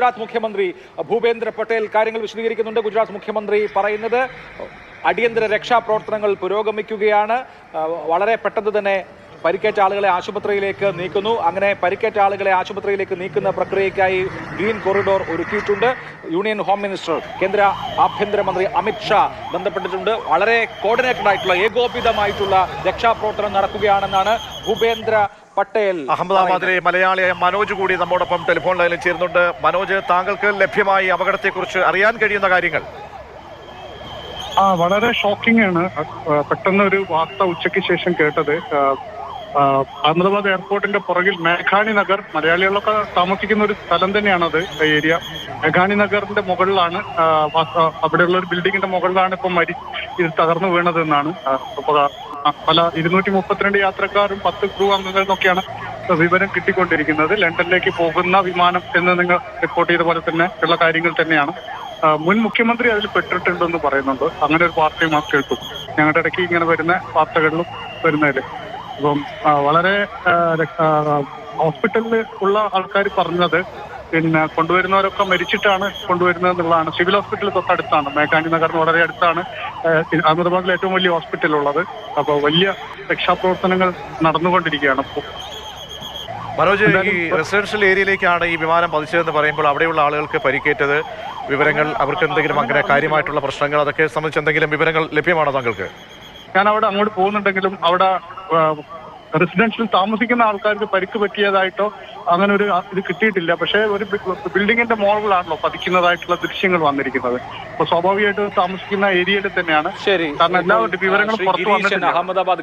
ഗുജറാത്ത് മുഖ്യമന്ത്രി ഭൂപേന്ദ്ര പട്ടേൽ കാര്യങ്ങൾ വിശദീകരിക്കുന്നുണ്ട്. ഗുജറാത്ത് മുഖ്യമന്ത്രി പറയുന്നത് അടിയന്തര രക്ഷാപ്രവർത്തനങ്ങൾ പുരോഗമിക്കുകയാണ്. വളരെ പെട്ടെന്ന് തന്നെ പരിക്കേറ്റ ആളുകളെ ആശുപത്രിയിലേക്ക് നീക്കുന്നു. അങ്ങനെ പരിക്കേറ്റ ആളുകളെ ആശുപത്രിയിലേക്ക് നീക്കുന്ന പ്രക്രിയയ്ക്കായി ഗ്രീൻ കോറിഡോർ ഒരുക്കിയിട്ടുണ്ട്. യൂണിയൻ ഹോം മിനിസ്റ്റർ കേന്ദ്ര ആഭ്യന്തരമന്ത്രി അമിത് ഷാ ബന്ധപ്പെട്ടിട്ടുണ്ട്. വളരെ കോർഡിനേറ്റഡ് ആയിട്ടുള്ള ഏകോപിതമായിട്ടുള്ള രക്ഷാപ്രവർത്തനം നടക്കുകയാണെന്നാണ് ഭൂപേന്ദ്ര പട്ടേൽ അഹമ്മദാബാദിലെ മലയാളിയായ മനോജ് കൂടി നമ്മോടൊപ്പം ടെലിഫോൺ ലൈനിൽ ചേരുന്നുണ്ട്. മനോജ് താങ്കൾക്ക് ലഭ്യമായി അപകടത്തെക്കുറിച്ച് അറിയാൻ കഴിയുന്ന കാര്യങ്ങൾ? ആ വളരെ ഷോക്കിംഗ് ആണ്. പെട്ടെന്ന് ഒരു വാർത്ത ഉച്ചയ്ക്ക് ശേഷം കേട്ടത്. അഹമ്മദാബാദ് എയർപോർട്ടിന്റെ പുറകിൽ മേഘാണി നഗർ മലയാളികളൊക്കെ താമസിക്കുന്ന ഒരു സ്ഥലം തന്നെയാണ് അത് ഏരിയ. മേഘാണി നഗറിന്റെ മുകളിലാണ് അവിടെയുള്ള ഒരു ബിൽഡിങ്ങിന്റെ മുകളിലാണ് ഇപ്പൊ മരി ഇത് തകർന്നു വീണത് പല ഇരുന്നൂറ്റി മുപ്പത്തിരണ്ട് യാത്രക്കാരും പത്ത് ക്രൂ അംഗങ്ങൾ എന്നൊക്കെയാണ് വിവരം കിട്ടിക്കൊണ്ടിരിക്കുന്നത്. ലണ്ടനിലേക്ക് പോകുന്ന വിമാനം എന്ന് നിങ്ങൾ റിപ്പോർട്ട് ചെയ്ത പോലെ തന്നെ ഉള്ള കാര്യങ്ങൾ തന്നെയാണ്. മുൻ മുഖ്യമന്ത്രി അതിൽ പെട്ടിട്ടുണ്ടെന്ന് പറയുന്നുണ്ട്. അങ്ങനെ ഒരു വാർത്തയും ആ കേൾക്കും ഞങ്ങളുടെ ഇടയ്ക്ക് ഇങ്ങനെ വരുന്ന വാർത്തകളിലും വരുന്നതിൽ. അപ്പം വളരെ ഹോസ്പിറ്റലിൽ ഉള്ള ആൾക്കാർ പറഞ്ഞത് പിന്നെ കൊണ്ടുവരുന്നവരൊക്കെ മരിച്ചിട്ടാണ് കൊണ്ടുവരുന്നത് എന്നുള്ളതാണ്. സിവിൽ ഹോസ്പിറ്റൽ തൊട്ടടുത്താണ്. മേക്കാനി നഗറിന് വളരെ അടുത്താണ്. അഹമ്മദാബാദിലെ ഏറ്റവും വലിയ ഹോസ്പിറ്റൽ ഉള്ളത് അപ്പോൾ വലിയ രക്ഷാപ്രവർത്തനങ്ങൾ നടന്നുകൊണ്ടിരിക്കുകയാണ് ഇപ്പോൾ മനോജ് ഈ റെസിഡൻഷ്യൽ ഏരിയയിലേക്കാണ് ഈ വിമാനം പതിച്ചതെന്ന് പറയുമ്പോൾ അവിടെയുള്ള ആളുകൾക്ക് പരിക്കേറ്റത് വിവരങ്ങൾ അവർക്ക് എന്തെങ്കിലും അങ്ങനെ കാര്യമായിട്ടുള്ള പ്രശ്നങ്ങൾ അതൊക്കെ സംബന്ധിച്ച് എന്തെങ്കിലും വിവരങ്ങൾ ലഭ്യമാണോ താങ്കൾക്ക്? ഞാൻ അവിടെ അങ്ങോട്ട് പോകുന്നുണ്ടെങ്കിലും അവിടെ റെസിഡൻഷ്യൽ താമസിക്കുന്ന ആൾക്കാർക്ക് പരിക്ക് പറ്റിയതായിട്ടോ അങ്ങനെ ഒരു ഇത് കിട്ടിയിട്ടില്ല. പക്ഷേ ഒരു ബിൽഡിങ്ങിന്റെ മോളിലാണല്ലോ പതിക്കുന്നതായിട്ടുള്ള ദൃശ്യങ്ങൾ വന്നിരിക്കുന്നത്. അപ്പൊ സ്വാഭാവികമായിട്ട് താമസിക്കുന്ന ഏരിയയിൽ തന്നെയാണ്. ശരി. കാരണം എല്ലാ വിവരങ്ങളും പുറത്തു വന്നിട്ടില്ല. അഹമ്മദാബാദ്